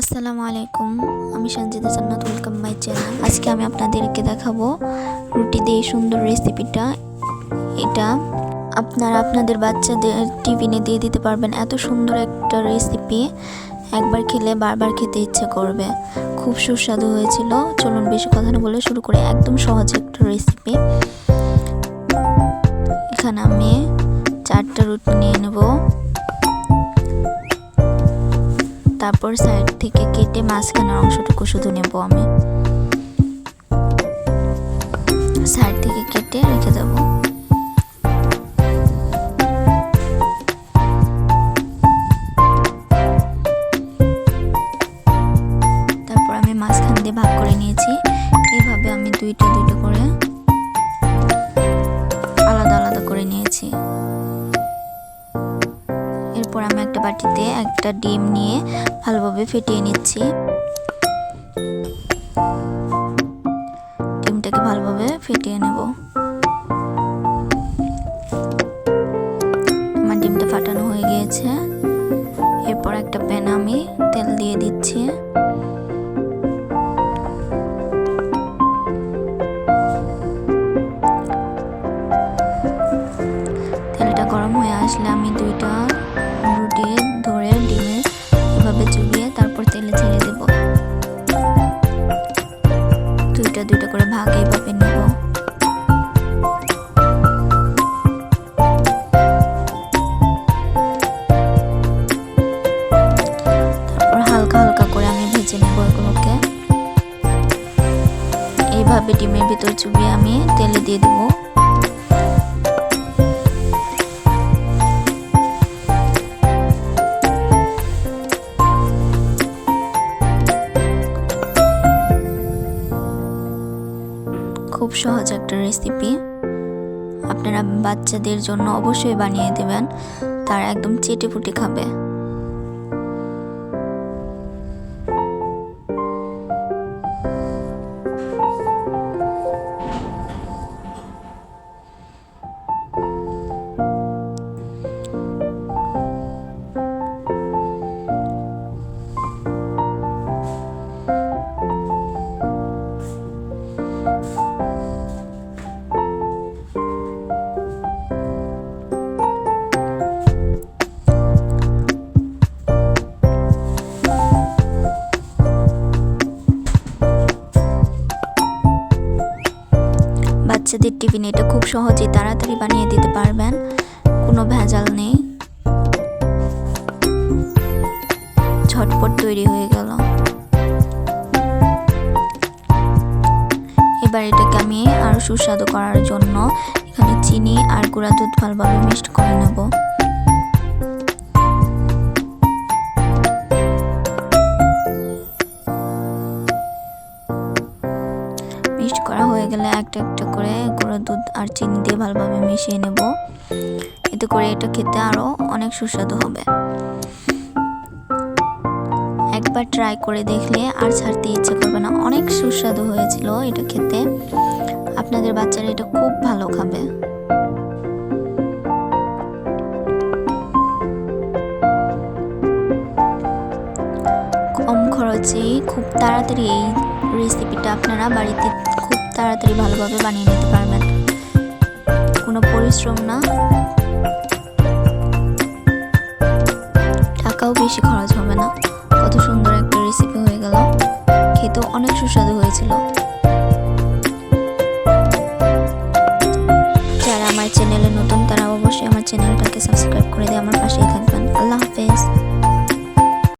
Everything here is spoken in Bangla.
আসসালামু আলাইকুম, আমি সঞ্জিতা জান্নাত ওয়েলকাম মাই চ্যানেল আজকে আমি আপনাদেরকে দেখাবো রুটি দিয়ে সুন্দর রেসিপিটা এটা আপনারা আপনাদের বাচ্চাদের টিফিনে দিয়ে দিতে পারবেন। এত সুন্দর একটা রেসিপি একবার খেলে বারবার খেতে ইচ্ছে করবে। খুব সুস্বাদু হয়েছিল। চলুন বেশি কথা না বলে শুরু করে। একদম সহজ একটা রেসিপি এখানে আমি চারটা রুটি নিয়ে নেব। তারপর সাইড থেকে কেটে মাঝখানের অংশটুকু শুধু নেব আমি। সাইড থেকে কেটে রেখে দেব। দিয়ে ভাগ করে নিয়েছি। এইভাবে আমি দুইটা দুইটা করে আলাদা আলাদা করে নিয়েছি। এরপর আমি একটা বাটিতে একটা ডিম নিয়ে ভালোভাবে ফেটিয়ে নিচ্ছি। ডিমটাকে ভালোভাবে ফেটিয়ে নেব। আমার ডিমটা ফাটানো হয়ে গিয়েছে। এরপর একটা প্যান আমি তেল দিয়ে দিচ্ছি। তেলটা গরম হয়ে আসলে আমি দুইটা ভেজে নেব এইভাবে ডিমের ভিতর চুবিয়ে আমি তেলে দিয়ে দেবো। খুব সহজ একটা রেসিপি আপনারা বাচ্চাদের জন্য অবশ্যই বানিয়ে দেবেন। তার একদম চেটে ফুটে খাবে। বাচ্চাদের টিফিন এটা খুব সহজেই তাড়াতাড়ি বানিয়ে দিতে পারবেন। কোনো ভেজাল নেই। ঝটপট তৈরি হয়ে গেল। এবার এটাকে আমি আরও সুস্বাদু করার জন্য এখানে চিনি আর গুঁড়া দুধ ভালোভাবে মিক্সড করে নেব। মিক্সড করা হয়ে গেলে একটা একটা করে গুঁড়ো দুধ আর চিনি দিয়ে ভালোভাবে মিশিয়ে নেব। এতে করে এটা খেতে আরও অনেক সুস্বাদু হবে। একবার ট্রাই করে দেখলে আর ছাড়তে ইচ্ছে করবে না। অনেক সুস্বাদু হয়েছিল এটা খেতে। আপনাদের বাচ্চারা এটা খুব ভালো খাবে। কম খরচে খুব তাড়াতাড়ি এই রেসিপিটা আপনারা বাড়িতে খুব তাড়াতাড়ি ভালোভাবে বানিয়ে নিতে পারবেন। কোনো পরিশ্রম না। টাকাও বেশি খরচ হবে না। কত সুন্দর একটা রেসিপি হয়ে গেল। খেতেও অনেক সুস্বাদু হয়েছিল। যারা আমার চ্যানেলে নতুন, তারা অবশ্যই আমার চ্যানেলটাকে সাবস্ক্রাইব করে দিয়ে আমার পাশেই থাকবেন।